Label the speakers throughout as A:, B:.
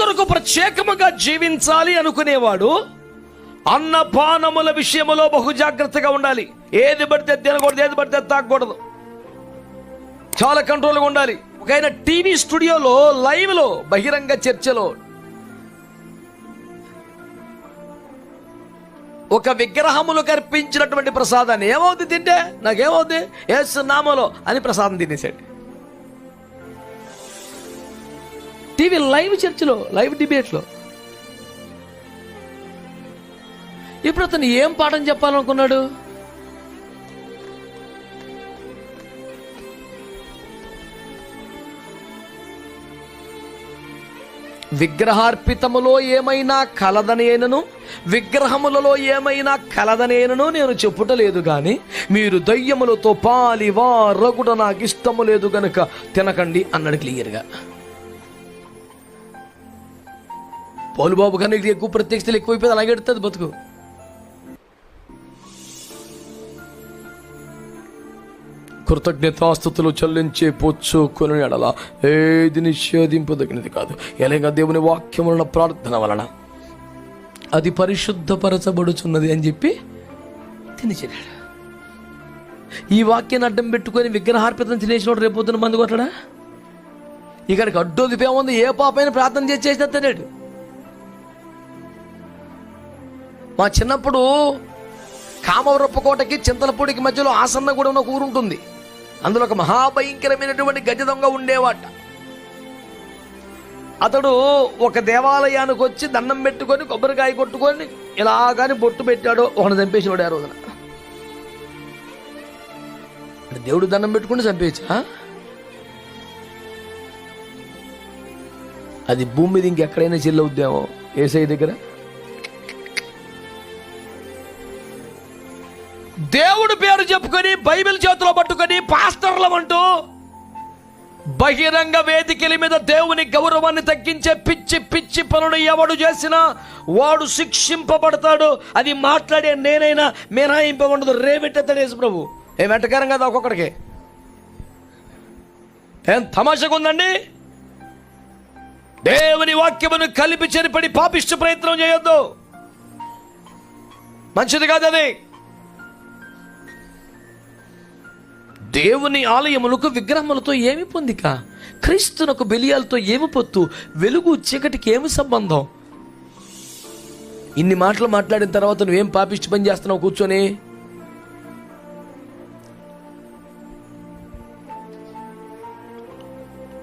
A: కొరకు ప్రత్యేకముగా జీవించాలి అనుకునేవాడు అన్నపానముల విషయములో బహు జాగ్రత్తగా ఉండాలి. ఏది పడితే తినకూడదు ఏది పడితే తాగకూడదు. చాలా కంట్రోల్గా ఉండాలి. ఒక టీవీ స్టూడియోలో లైవ్లో బహిరంగ చర్చలో. ఒక విగ్రహములు కర్పించినటువంటి ప్రసాదాన్ని ఏమవుతుంది తింటే? నాకేమవుతుంది ఏసు నామలో అని ప్రసాదం తినేసాడు టీవీ లైవ్ చర్చిలో లైవ్ డిబేట్లో. ఇప్పుడు అతను ఏం పాఠం చెప్పాలనుకున్నాడు? విగ్రహార్పితములో ఏమైనా కలదనేనను విగ్రహములలో ఏమైనా కలదనేనను నేను చెప్పుటలేదు గాని మీరు దయ్యములతో పాలి వారగుట నాకు ఇష్టము లేదు గనుక తినకండి అన్నాడు క్లియర్గా. పోలుబాబు కన్నా ఎక్కువ ప్రత్యక్షతలు ఎక్కువైపోయింది అలాగే ఎడుతుంది బతుకు. కృతజ్ఞతాస్థుతులు చెల్లించే పుచ్చుకొని ఎడల ఏది నిషేధింపదగినది కాదు. ఎలాగ దేవుని వాక్యం వలన ప్రార్థన వలన అది పరిశుద్ధపరచబడుచున్నది అని చెప్పి తినిచెడాడు ఈ వాక్యాన్ని అడ్డం పెట్టుకొని విగ్రహార్పితం తినేసినోడు రేపొద్దున మందు కొట్టడా? ఇక్కడికి అడ్డు ఉంది ఏ పాపైనా ప్రార్థన చేసి చేసినా తినేడు. మా చిన్నప్పుడు కామవరపుకోటకి చింతలపూడికి మధ్యలో ఆసన్న కూడా ఉన్న ఒక అందులో ఒక మహాభయంకరమైనటువంటి గజ దొంగ ఉండేవాట. అతడు ఒక దేవాలయానికి వచ్చి దండం పెట్టుకొని కొబ్బరికాయ కొట్టుకొని ఇలాగాని బొట్టు పెట్టాడు ఒకడు చంపేసినాడు ఆ రోజున. దేవుడు దండం పెట్టుకుని చంపేయచ్చా? అది భూమి మీద ఇంకెక్కడైనా చెల్లవుద్దేమో ఏసై దగ్గర? దేవుడు పేరు చెప్పుకొని బైబిల్ చేతిలో పట్టుకొని పాస్టర్లం అంటూ బహిరంగ వేదికల మీద దేవుని గౌరవాన్ని తగ్గించే పిచ్చి పిచ్చి పనులు ఎవడు చేసినా వాడు శిక్షింపబడతాడు. అది మాట్లాడే నేనైనా మినహాయింపబడదు. రేవెట్టేస్తాడు యేసు ప్రభు. ఏం వెంటకారం కదా ఒక్కొక్కడికి. ఏం తమాషగా ఉందండి? దేవుని వాక్యమును కలిపి చెరిపడి పాపిష్ట ప్రయత్నం చేయొద్దు. మంచిది కాదు అది. దేవుని ఆలయములకు విగ్రహములతో ఏమి పొందిక? క్రీస్తునకు బెలియాలతో ఏమి పొత్తు? వెలుగు చీకటికి ఏమి సంబంధం? ఇన్ని మాటలు మాట్లాడిన తర్వాత నువ్వేం పాపిష్టి పని చేస్తున్నావు కూర్చొని?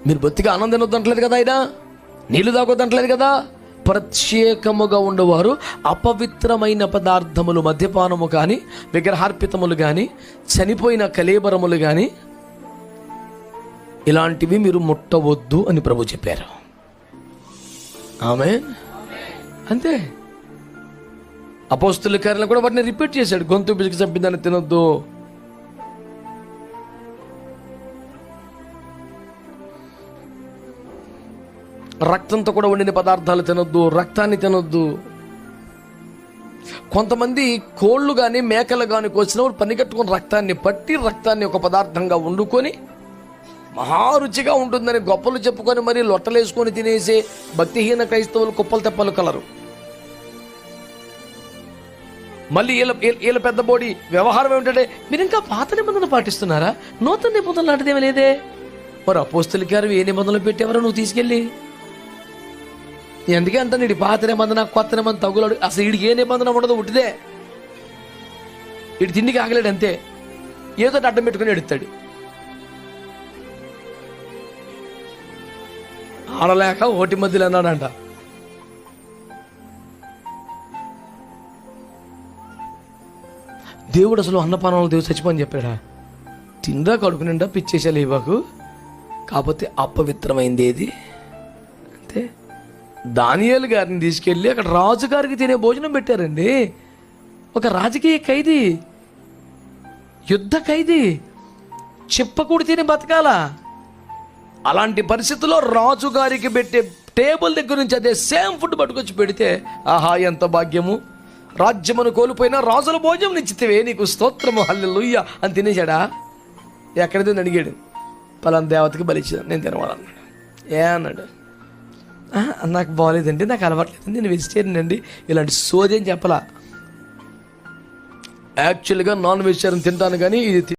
A: మీరు బొత్తిగా ఆనందం వద్దంటలేదు కదా ఆయన? నీళ్ళు తాగొద్దంటలేదు కదా? ప్రత్యేకముగా ఉండేవారు. అపవిత్రమైన పదార్థములు మద్యపానము కానీ విగ్రహార్పితములు కానీ చనిపోయిన కలేబరములు కానీ ఇలాంటివి మీరు ముట్టవద్దు అని ప్రభు చెప్పారు. ఆమె అంతే. అపోస్తుల కార్యాలను కూడా వాటిని రిపీట్ చేశాడు. గొంతు పిసికి చంపిందని తినొద్దు. రక్తంతో కూడా వండిన పదార్థాలు తినొద్దు రక్తాన్ని తినొద్దు. కొంతమంది కోళ్ళు కానీ మేకలు కానీ కోసిన పని కట్టుకుని రక్తాన్ని పట్టి రక్తాన్ని ఒక పదార్థంగా వండుకొని మహారుచిగా ఉంటుందని గొప్పలు చెప్పుకొని మరి లొట్టలేసుకొని తినేసే భక్తిహీన క్రైస్తవులు కుప్పలు తెప్పలు కలరు. మళ్ళీ వీళ్ళ వీళ్ళ- పెద్ద బోడి వ్యవహారం ఏమిటంటే మీరు ఇంకా పాత నిబంధనలు పాటిస్తున్నారా? నూతన నిబంధనలు లాంటిది ఏమీ లేదే. మరి అపోస్తులకి గారు ఏ నిబంధనలు పెట్టేవారో నువ్వు తీసుకెళ్ళి. ఎందుకే అంత నీడి పాత నిబంధన కొత్త నిబంధన తగులాడు. అసలు వీడికి ఏ నిబంధన ఉండదు ఉట్టిదే. వీడి తిండికి ఆగలేడు అంతే. ఏదో అడ్డం పెట్టుకుని ఎడుతాడు ఆడలేక ఓటి మధ్యలో అన్నాడంట. దేవుడు అసలు అన్నపానాలు దేవుడు చచ్చిపోని చెప్పాడా? తిందా కడుపు నిండా పిచ్చేసా ఇవ్వకు. కాకపోతే అపవిత్రమైంది ఏది? దానియాలు గారిని తీసుకెళ్ళి అక్కడ రాజుగారికి తినే భోజనం పెట్టారండి. ఒక రాజకీయ ఖైదీ. యుద్ధ ఖైదీ. చెప్పకూడి తిని బతకాల. అలాంటి పరిస్థితుల్లో రాజుగారికి పెట్టే టేబుల్ దగ్గర నుంచి అదే సేమ్ ఫుడ్ పట్టుకొచ్చి పెడితే ఆహా ఎంత భాగ్యము. రాజ్యమును కోల్పోయినా రాజుల భోజనం నిచ్చితివే నీకు స్తోత్రము హల్లెలూయ్య అని తినేశాడా? ఎక్కడిది? అడిగాడు. పలానా దేవతకి బలిచ్చాను నేను తినవాలన్నాడు. ఏ అన్నాడు? నాకు బాగాలేదండి నాకు అలవాట్లేదండి నేను వెజిటేరియన్ అండి. ఇలాంటి సోది అని చెప్పలా. యాక్చువల్గా నాన్ వెజిటేరియన్ తింటాను కానీ ఇది